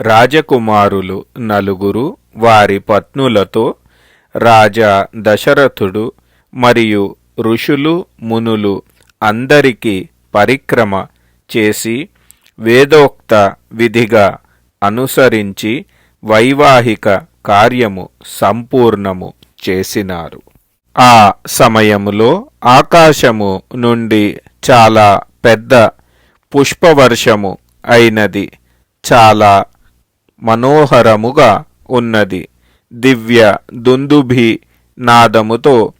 రాజకుమారులు నలుగురు వారి పత్నులతో రాజా దశరథుడు మరియు ఋషులు మునులు అందరికీ పరిక్రమ చేసి వేదోక్త విధిగా అనుసరించి వైవాహిక కార్యము సంపూర్ణము చేసినారు. ఆ సమయములో ఆకాశము నుండి చాలా పెద్ద పుష్పవర్షము అయినది చాలా మనోహరముగా ఉన్నది. దివ్య దుందుభి నాదముతో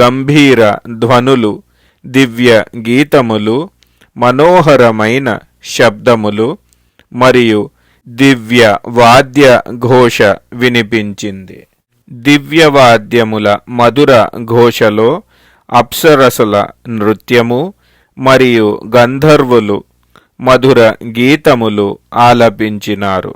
గంభీర ధ్వనులు దివ్య గీతములు మనోహరమైన శబ్దములు మరియు దివ్య వాద్య ఘోష వినిపించింది. దివ్యవాద్యముల మధుర ఘోషలో అప్సరసుల నృత్యము మరియు గంధర్వులు మధుర గీతములు ఆలపించినారు.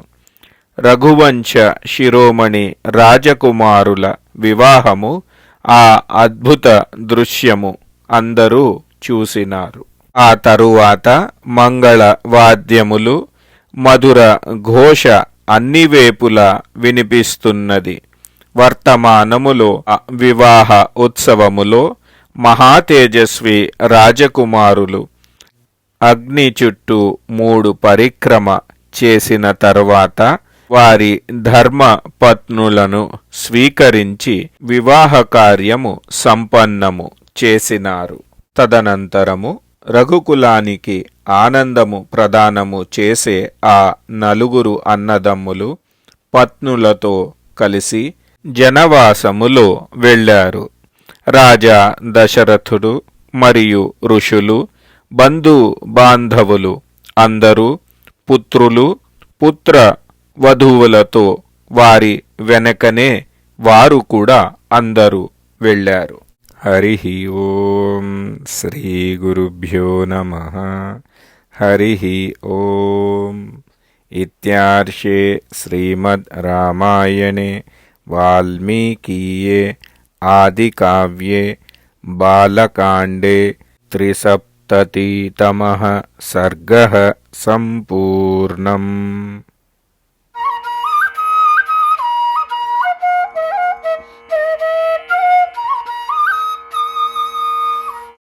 రఘువంశ శిరోమణి రాజకుమారుల వివాహము ఆ అద్భుత దృశ్యము అందరూ చూసినారు. ఆ తరువాత మంగళ వాద్యములు మధుర ఘోష అన్ని వేపులా వినిపిస్తున్నది. వర్తమానములో వివాహ ఉత్సవములో మహాతేజస్వి రాజకుమారులు అగ్ని చుట్టూ మూడు పరిక్రమ చేసిన తరువాత వారి ధర్మ పత్నులను స్వీకరించి వివాహ కార్యము సంపన్నము చేసినారు. తదనంతరము రఘుకులానికి ఆనందము ప్రదానము చేసే ఆ నలుగురు అన్నదమ్ములు పత్నులతో కలిసి జనవాసములో వెళ్ళారు. రాజా దశరథుడు మరియు ఋషులు బంధు బాంధవులు అందరూ పుత్రులు పుత్ర వధువులతో వారి వెనకనే వారు కూడా అందరూ వెళ్ళారు హరి ఓం శ్రీ గురుభ్యో నమ హరి ఓం ఇత్యార్షే శ్రీమద్ రామాయణే వాల్మీకీయే ఆదికావ్యే బాలకాండే త్రిసప్తతితమः सर्गः सम्पूर्णम्